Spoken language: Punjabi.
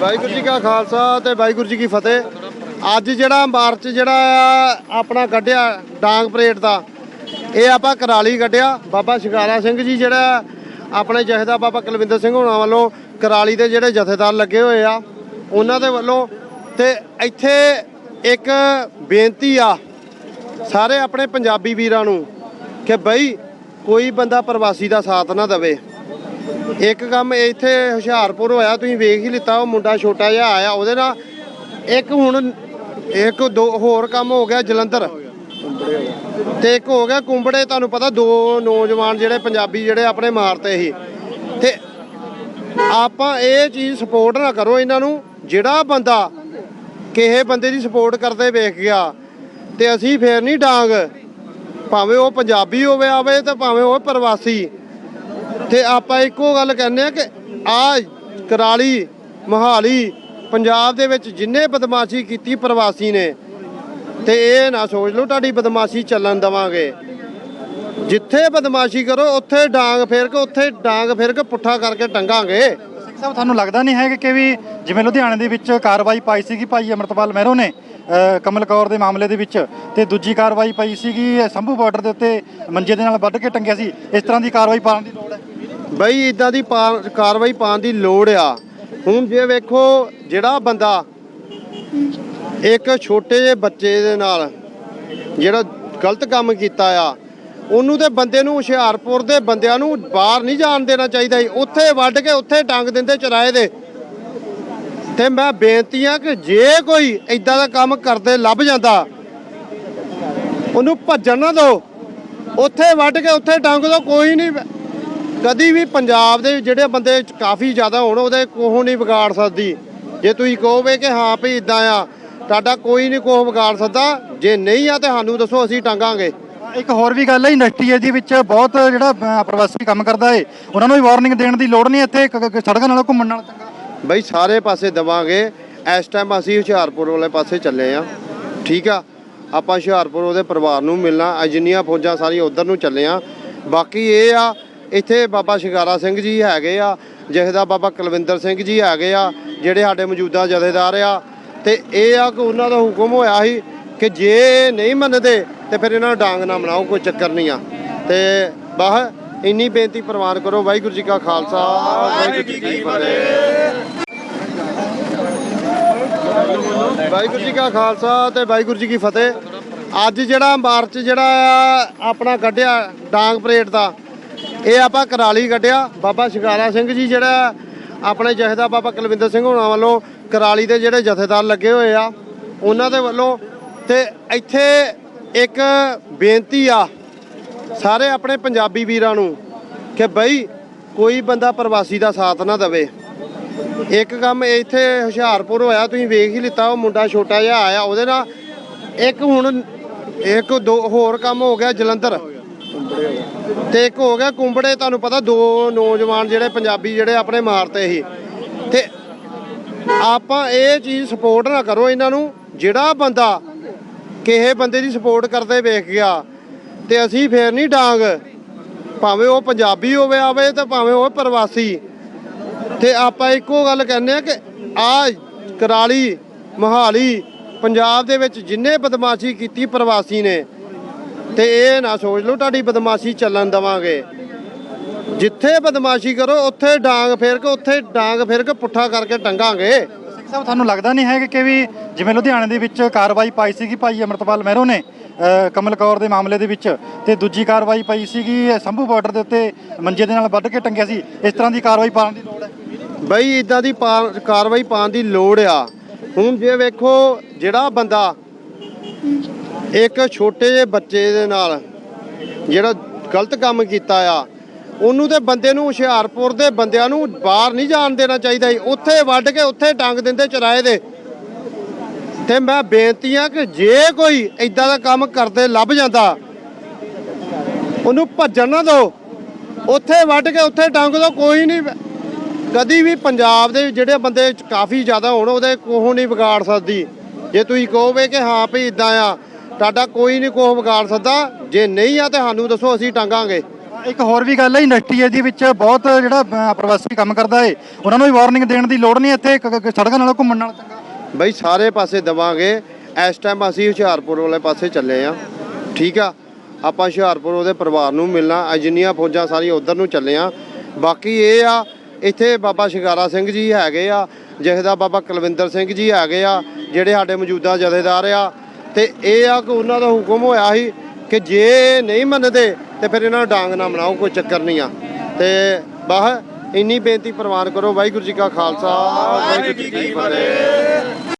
ਵਾਹਿਗੁਰੂ ਜੀ ਕਾ ਖਾਲਸਾ ਤੇ ਵਾਹਿਗੁਰੂ ਜੀ ਕੀ ਫਤਿਹ। ਅੱਜ ਜਿਹੜਾ ਮਾਰਚ ਜਿਹੜਾ ਆ, ਆਪਣਾ ਕੱਢਿਆ ਡਾਂਗ ਪਰੇਡ ਦਾ, ਇਹ ਆਪਾਂ ਕਰਾਲੀ ਕੱਢਿਆ। ਬਾਬਾ ਸ਼ਿਕਾਰਾ ਸਿੰਘ ਜੀ ਜਿਹੜਾ ਆਪਣੇ ਜਥੇਦਾਰ ਬਾਬਾ ਕੁਲਵਿੰਦਰ ਸਿੰਘ ਹੋਣਾ ਵੱਲੋਂ ਕਰਾਲੀ ਦੇ ਜਿਹੜੇ ਜਥੇਦਾਰ ਲੱਗੇ ਹੋਏ ਆ, ਉਹਨਾਂ ਦੇ ਵੱਲੋਂ ਤੇ ਇੱਥੇ ਇੱਕ ਬੇਨਤੀ ਆ ਸਾਰੇ ਆਪਣੇ ਪੰਜਾਬੀ ਵੀਰਾਂ ਨੂੰ ਕਿ ਬਈ ਕੋਈ ਬੰਦਾ ਪ੍ਰਵਾਸੀ ਦਾ ਸਾਥ ਨਾ ਦੇਵੇ। ਇੱਕ ਕੰਮ ਇੱਥੇ ਹੁਸ਼ਿਆਰਪੁਰ ਹੋਇਆ, ਤੁਸੀਂ ਵੇਖ ਹੀ ਲਿੱਤਾ, ਉਹ ਮੁੰਡਾ ਛੋਟਾ ਜਿਹਾ ਆਇਆ, ਉਹਦੇ ਨਾਲ ਇੱਕ ਹੁਣ ਇੱਕ ਦੋ ਹੋਰ ਕੰਮ ਹੋ ਗਿਆ ਜਲੰਧਰ। ਤੇ ਇੱਕ ਹੋ ਗਿਆ ਕੁੰਬੜੇ, ਤੁਹਾਨੂੰ ਪਤਾ ਦੋ ਨੌਜਵਾਨ ਜਿਹੜੇ ਪੰਜਾਬੀ ਜਿਹੜੇ ਆਪਣੇ ਮਾਰਤੇ ਸੀ। ਤੇ ਆਪਾਂ ਇਹ ਚੀਜ਼ ਸਪੋਰਟ ਨਾ ਕਰੋ ਇਹਨਾਂ ਨੂੰ, ਜਿਹੜਾ ਬੰਦਾ ਕਿਸੇ ਬੰਦੇ ਦੀ ਸਪੋਰਟ ਕਰਦੇ ਵੇਖ ਗਿਆ, ਤੇ ਅਸੀਂ ਫੇਰ ਨਹੀਂ ਡਾਂਗ। ਭਾਵੇਂ ਉਹ ਪੰਜਾਬੀ ਹੋਵੇ ਆਵੇ ਤੇ ਭਾਵੇਂ ਉਹ ਪ੍ਰਵਾਸੀ। ਤੇ ਆਪਾਂ ਇੱਕੋ ਗੱਲ ਕਹਿੰਦੇ ਆ ਕਿ ਆ ਕਰਾਲੀ, ਮੋਹਾਲੀ ਪੰਜਾਬ ਦੇ ਵਿੱਚ ਜਿੰਨੇ ਬਦਮਾਸ਼ੀ ਕੀਤੀ ਪ੍ਰਵਾਸੀ ਨੇ, ਤੇ ਇਹ ਨਾ ਸੋਚ ਲਓ ਤੁਹਾਡੀ ਬਦਮਾਸ਼ੀ ਚੱਲਣ ਦਵਾਂਗੇ। ਜਿੱਥੇ ਬਦਮਾਸ਼ੀ ਕਰੋ, ਉੱਥੇ ਡਾਂਗ ਫੇਰ ਕੇ, ਉੱਥੇ ਡਾਂਗ ਫੇਰ ਕੇ ਪੁੱਠਾ ਕਰਕੇ ਟੰਗਾਂਗੇ ਸਿੰਘ ਸਾਹਿਬ, ਤੁਹਾਨੂੰ ਲੱਗਦਾ ਨਹੀਂ ਹੈ ਕਿ ਵੀ ਜਿਵੇਂ ਲੁਧਿਆਣੇ ਦੇ ਵਿੱਚ ਕਾਰਵਾਈ ਪਾਈ ਸੀਗੀ ਭਾਈ ਅਮਰਤਪਾਲ ਮਹਿਰੋ ਨੇ ਕਮਲ ਕੌਰ ਦੇ ਮਾਮਲੇ ਦੇ ਵਿੱਚ ਤੇ ਦੂਜੀ ਕਾਰਵਾਈ ਪਈ ਸੀਗੀ ਸੰਭੂ ਬਾਰਡਰ ਦੇ ਉੱਤੇ ਮੰਜੇ ਦੇ ਨਾਲ ਵੱਢ ਕੇ ਟੰਗਿਆ ਸੀ। ਇਸ ਤਰ੍ਹਾਂ ਦੀ ਕਾਰਵਾਈ ਪਾਉਣ ਦੀ ਲੋੜ ਹੈ? ਬਈ ਇਦਾਂ ਦੀ ਕਾਰਵਾਈ ਪਾਉਣ ਦੀ ਲੋੜ ਆ। ਹੁਣ ਜੇ ਵੇਖੋ, ਜਿਹੜਾ ਬੰਦਾ ਇੱਕ ਛੋਟੇ ਜਿਹੇ ਬੱਚੇ ਦੇ ਨਾਲ ਜਿਹੜਾ ਗਲਤ ਕੰਮ ਕੀਤਾ ਆ, ਉਹਨੂੰ ਤੇ ਬੰਦੇ ਨੂੰ ਹੁਸ਼ਿਆਰਪੁਰ ਦੇ ਬੰਦਿਆਂ ਨੂੰ ਬਾਹਰ ਨਹੀਂ ਜਾਣ ਦੇਣਾ ਚਾਹੀਦਾ ਸੀ ਉੱਥੇ ਵੱਢ ਕੇ ਉੱਥੇ ਟੰਗ ਦਿੰਦੇ, ਚਰਾਏ ਦੇ। ਤੇ ਮੈਂ ਬੇਨਤੀ ਆ ਕਿ ਜੇ ਕੋਈ ਇਦਾਂ ਦਾ ਕੰਮ ਕਰਦੇ ਲੱਭ ਜਾਂਦਾ, ਉਹਨੂੰ ਭੱਜਣ ਨਾ ਦਿਓ। ਉੱਥੇ ਵੱਢ ਕੇ ਉੱਥੇ ਟੰਗ ਦਿਓ ਕੋਈ ਨਹੀਂ ਕਦੀ ਵੀ ਪੰਜਾਬ ਦੇ ਜਿਹੜੇ ਬੰਦੇ ਕਾਫੀ ਜ਼ਿਆਦਾ ਹੋਣ, ਉਹਦੇ ਕੋਹ ਨਹੀਂ ਵਿਗਾੜ ਸਕਦੀ। ਜੇ ਤੁਸੀਂ ਕਹੋਗੇ ਕਿ ਹਾਂ ਭਈ ਇਦਾਂ ਆ, ਤੁਹਾਡਾ ਕੋਈ ਨਹੀਂ ਕੋਹ ਵਿਗਾੜ ਸਕਦਾ। ਜੇ ਨਹੀਂ ਆ ਤੇ ਸਾਨੂੰ ਦੱਸੋ, ਅਸੀਂ ਟੰਗਾਂਗੇ। ਇੱਕ ਹੋਰ ਵੀ ਗੱਲ ਹੈ ਇੰਡਸਟਰੀ ਹੈ ਦੇ ਵਿੱਚ ਬਹੁਤ ਜਿਹੜਾ ਪ੍ਰਵਾਸੀ ਕੰਮ ਕਰਦਾ ਏ। ਉਹਨਾਂ ਨੂੰ ਵੀ ਵਾਰਨਿੰਗ ਦੇਣ ਦੀ ਲੋੜ ਨਹੀਂ, ਇੱਥੇ ਸੜਕਾਂ ਨਾਲੋਂ ਘੁੰਮਣ ਨਾਲ ਚੰਗਾ। ਬਈ ਸਾਰੇ ਪਾਸੇ ਦਵਾਂਗੇ। ਇਸ ਟਾਈਮ ਅਸੀਂ ਹੁਸ਼ਿਆਰਪੁਰ ਵਾਲੇ ਪਾਸੇ ਚੱਲੇ ਆ। ਠੀਕ ਆ? ਆਪਾਂ ਹੁਸ਼ਿਆਰਪੁਰ ਉਹਦੇ ਪਰਿਵਾਰ ਨੂੰ ਮਿਲਣਾ। ਜਿੰਨੀਆਂ ਫੌਜਾਂ ਸਾਰੀਆਂ ਉਧਰ ਨੂੰ ਚੱਲੇ ਆ। ਬਾਕੀ ਇਹ ਆ, ਇੱਥੇ ਬਾਬਾ ਸ਼ਿਕਾਰਾ ਸਿੰਘ ਜੀ ਹੈਗੇ ਆ ਜਥੇਦਾਰ ਬਾਬਾ ਕੁਲਵਿੰਦਰ ਸਿੰਘ ਜੀ ਹੈਗੇ ਆ, ਜਿਹੜੇ ਸਾਡੇ ਮੌਜੂਦਾ ਜਥੇਦਾਰ ਆ। ਤੇ ਇਹ ਆ ਕਿ ਉਹਨਾਂ ਦਾ ਹੁਕਮ ਹੋਇਆ ਸੀ ਕਿ ਜੇ ਨਹੀਂ ਮੰਨਦੇ, ਤੇ ਫਿਰ ਇਹਨਾਂ ਨੂੰ ਡਾਂਗ ਨਾ ਬਣਾਓ ਕੋਈ ਚੱਕਰ ਨਹੀਂ ਆ। ਤੇ ਬਾਹ ਇੰਨੀ ਬੇਨਤੀ ਪ੍ਰਵਾਨ ਕਰੋ। ਵਾਹਿਗੁਰੂ ਜੀ ਕਾ ਖਾਲਸਾ, ਵਾਹਿਗੁਰੂ ਜੀ ਕੀ ਫਤਿਹ। ਵਾਹਿਗੁਰੂ ਜੀ ਕਾ ਖਾਲਸਾ ਤੇ ਵਾਹਿਗੁਰੂ ਜੀ ਕੀ ਫਤਿਹ। ਅੱਜ ਜਿਹੜਾ ਮਾਰਚ ਜਿਹੜਾ ਆ, ਆਪਣਾ ਕੱਢਿਆ ਡਾਂਗ ਪਰੇਡ ਦਾ, ਇਹ ਆਪਾਂ ਕਰਾਲੀ ਕੱਢਿਆ। ਬਾਬਾ ਸ਼ਿਕਾਰਾ ਸਿੰਘ ਜੀ ਜਿਹੜਾ ਆਪਣੇ ਜਥੇਦਾਰ ਬਾਬਾ ਕੁਲਵਿੰਦਰ ਸਿੰਘ ਹੋਣਾ ਵੱਲੋਂ ਕਰਾਲੀ ਦੇ ਜਿਹੜੇ ਜਥੇਦਾਰ ਲੱਗੇ ਹੋਏ ਆ, ਉਹਨਾਂ ਦੇ ਵੱਲੋਂ ਤੇ ਇੱਥੇ ਇੱਕ ਬੇਨਤੀ ਆ, ਸਾਰੇ ਆਪਣੇ ਪੰਜਾਬੀ ਵੀਰਾਂ ਨੂੰ ਕਿ ਬਈ ਕੋਈ ਬੰਦਾ ਪ੍ਰਵਾਸੀ ਦਾ ਸਾਥ ਨਾ ਦੇਵੇ। ਇੱਕ ਕੰਮ ਇੱਥੇ ਹੁਸ਼ਿਆਰਪੁਰ ਹੋਇਆ, ਤੁਸੀਂ ਵੇਖ ਹੀ ਲਿੱਤਾ, ਉਹ ਮੁੰਡਾ ਛੋਟਾ ਜਿਹਾ ਆਇਆ, ਉਹਦੇ ਨਾਲ ਇੱਕ ਹੁਣ ਇੱਕ ਦੋ ਹੋਰ ਕੰਮ ਹੋ ਗਿਆ ਜਲੰਧਰ। ਤੇ ਇੱਕ ਹੋ ਗਿਆ ਕੁੰਬੜੇ, ਤੁਹਾਨੂੰ ਪਤਾ ਦੋ ਨੌਜਵਾਨ ਜਿਹੜੇ ਪੰਜਾਬੀ ਜਿਹੜੇ ਆਪਣੇ ਮਾਰਤੇ ਸੀ। ਤੇ ਆਪਾਂ ਇਹ ਚੀਜ਼ ਸਪੋਰਟ ਨਾ ਕਰੋ ਇਹਨਾਂ ਨੂੰ, ਜਿਹੜਾ ਬੰਦਾ ਕਿਸੇ ਬੰਦੇ ਦੀ ਸਪੋਰਟ ਕਰਦੇ ਵੇਖ ਗਿਆ, ਤੇ ਅਸੀਂ ਫੇਰ ਨਹੀਂ ਡਾਂਗ। ਭਾਵੇਂ ਉਹ ਪੰਜਾਬੀ ਹੋਵੇ ਆਵੇ ਤੇ ਭਾਵੇਂ ਉਹ ਪ੍ਰਵਾਸੀ। ਤੇ ਆਪਾਂ ਇੱਕੋ ਗੱਲ ਕਹਿੰਦੇ ਆ ਕਿ ਆ ਕਰਾਲੀ, ਮੋਹਾਲੀ, ਪੰਜਾਬ ਦੇ ਵਿੱਚ ਜਿੰਨੇ ਬਦਮਾਸ਼ੀ ਕੀਤੀ ਪ੍ਰਵਾਸੀ ਨੇ, ਤੇ ਇਹ ਨਾ ਸੋਚ ਲਓ ਤੁਹਾਡੀ ਬਦਮਾਸ਼ੀ ਚੱਲਣ ਦਵਾਂਗੇ। ਜਿੱਥੇ ਬਦਮਾਸ਼ੀ ਕਰੋ, ਉੱਥੇ ਡਾਂਗ ਫੇਰ ਕੇ, ਉੱਥੇ ਡਾਂਗ ਫੇਰ ਕੇ ਪੁੱਠਾ ਕਰਕੇ ਟੰਗਾਂਗੇ ਸਿੰਘ ਸਾਹਿਬ, ਤੁਹਾਨੂੰ ਲੱਗਦਾ ਨਹੀਂ ਹੈ ਕਿ ਵੀ ਜਿਵੇਂ ਲੁਧਿਆਣੇ ਦੇ ਵਿੱਚ ਕਾਰਵਾਈ ਪਾਈ ਸੀਗੀ ਭਾਈ ਅਮਰਤਪਾਲ ਮਹਿਰੋ ਨੇ ਕਮਲ ਕੌਰ ਦੇ ਮਾਮਲੇ ਦੇ ਵਿੱਚ, ਤੇ ਦੂਜੀ ਕਾਰਵਾਈ ਪਾਈ ਸੀਗੀ ਸੰਭੂ ਬਾਰਡਰ ਦੇ ਉੱਤੇ ਮੰਜੇ ਦੇ ਨਾਲ ਵੱਢ ਕੇ ਟੰਗਿਆ ਸੀ, ਇਸ ਤਰ੍ਹਾਂ ਦੀ ਕਾਰਵਾਈ ਪਾਉਣ ਦੀ ਲੋੜ ਹੈ। ਬਈ ਇਦਾਂ ਦੀ ਪਾ- ਕਾਰਵਾਈ ਪਾਉਣ ਦੀ ਲੋੜ ਆ। ਹੁਣ ਜੇ ਵੇਖੋ ਜਿਹੜਾ ਬੰਦਾ ਇੱਕ ਛੋਟੇ ਜਿਹੇ ਬੱਚੇ ਦੇ ਨਾਲ ਜਿਹੜਾ ਗਲਤ ਕੰਮ ਕੀਤਾ ਆ, ਉਹਨੂੰ ਤੇ ਬੰਦੇ ਨੂੰ ਹੁਸ਼ਿਆਰਪੁਰ ਦੇ ਬੰਦਿਆਂ ਨੂੰ ਬਾਹਰ ਨਹੀਂ ਜਾਣ ਦੇਣਾ ਚਾਹੀਦਾ ਸੀ ਉੱਥੇ ਵੱਢ ਕੇ ਉੱਥੇ ਟੰਗ ਦਿੰਦੇ, ਚਰਾਏ ਦੇ। ਤੇ ਮੈਂ ਬੇਨਤੀ ਆ ਕਿ ਜੇ ਕੋਈ ਇਦਾਂ ਦਾ ਕੰਮ ਕਰਦੇ, ਲੱਭ ਜਾਂਦਾ, ਉਹਨੂੰ ਭੱਜਣ ਨਾ ਦਿਓ। ਉੱਥੇ ਵੱਢ ਕੇ ਉੱਥੇ ਟੰਗ ਦਿਓ ਕੋਈ ਨਹੀਂ ਕਦੀ ਵੀ ਪੰਜਾਬ ਦੇ ਜਿਹੜੇ ਬੰਦੇ ਕਾਫੀ ਜ਼ਿਆਦਾ ਹੋਣ ਉਹਦੇ ਕੋਹ ਨਹੀਂ ਵਿਗਾੜ ਸਕਦੀ। ਜੇ ਤੁਸੀਂ ਕਹੋਗੇ ਕਿ ਹਾਂ ਭਈ ਇਦਾਂ ਆ ਤੁਹਾਡਾ ਕੋਈ ਨਹੀਂ ਕੋਹ ਵਿਗਾੜ ਸਕਦਾ। ਜੇ ਨਹੀਂ ਆ ਤੇ ਸਾਨੂੰ ਦੱਸੋ ਅਸੀਂ ਟੰਗਾਂਗੇ। ਇੱਕ ਹੋਰ ਵੀ ਗੱਲ ਹੈ ਇੰਡਸਟਰੀ ਦੇ ਵਿੱਚ ਬਹੁਤ ਜਿਹੜਾ ਪ੍ਰਵਾਸੀ ਕੰਮ ਕਰਦਾ ਏ। ਉਹਨਾਂ ਨੂੰ ਵੀ ਵਾਰਨਿੰਗ ਦੇਣ ਦੀ ਲੋੜ ਨਹੀਂ ਇੱਥੇ ਸੜਕਾਂ ਨਾਲੋਂ ਘੁੰਮਣ ਨਾਲ ਚੰਗਾ। ਬਈ ਸਾਰੇ ਪਾਸੇ ਦਵਾਂਗੇ। ਇਸ ਟਾਈਮ ਅਸੀਂ ਹੁਸ਼ਿਆਰਪੁਰ ਵਾਲੇ ਪਾਸੇ ਚੱਲੇ ਆ। ਠੀਕ ਆ? ਆਪਾਂ ਹੁਸ਼ਿਆਰਪੁਰ ਉਹਦੇ ਪਰਿਵਾਰ ਨੂੰ ਮਿਲਣਾ ਜਿੰਨੀਆਂ ਫੌਜਾਂ ਸਾਰੀਆਂ ਉਧਰ ਨੂੰ ਚੱਲੇ ਆ। ਬਾਕੀ ਇਹ ਆ ਇੱਥੇ ਬਾਬਾ ਸ਼ਿਕਾਰਾ ਸਿੰਘ ਜੀ ਹੈਗੇ ਆ, ਜਿਹਦਾ ਬਾਬਾ ਕੁਲਵਿੰਦਰ ਸਿੰਘ ਜੀ ਹੈਗੇ ਆ, ਜਿਹੜੇ ਸਾਡੇ ਮੌਜੂਦਾ ਜਥੇਦਾਰ ਆ। ਤੇ ਇਹ ਆ ਕਿ ਉਹਨਾਂ ਦਾ ਹੁਕਮ ਹੋਇਆ ਸੀ ਕਿ ਜੇ ਨਹੀਂ ਮੰਨਦੇ ਤੇ ਫਿਰ ਇਹਨਾਂ ਨੂੰ ਡਾਂਗ ਨਾ ਬਣਾਓ ਕੋਈ ਚੱਕਰ ਨਹੀਂ ਆ। ਤੇ ਬਾਹ ਇੰਨੀ ਬੇਨਤੀ ਪ੍ਰਵਾਨ ਕਰੋ, ਵਾਹਿਗੁਰੂ ਜੀ ਕਾ ਖਾਲਸਾ, ਵਾਹਿਗੁਰੂ ਜੀ ਕੀ ਫਤਿਹ।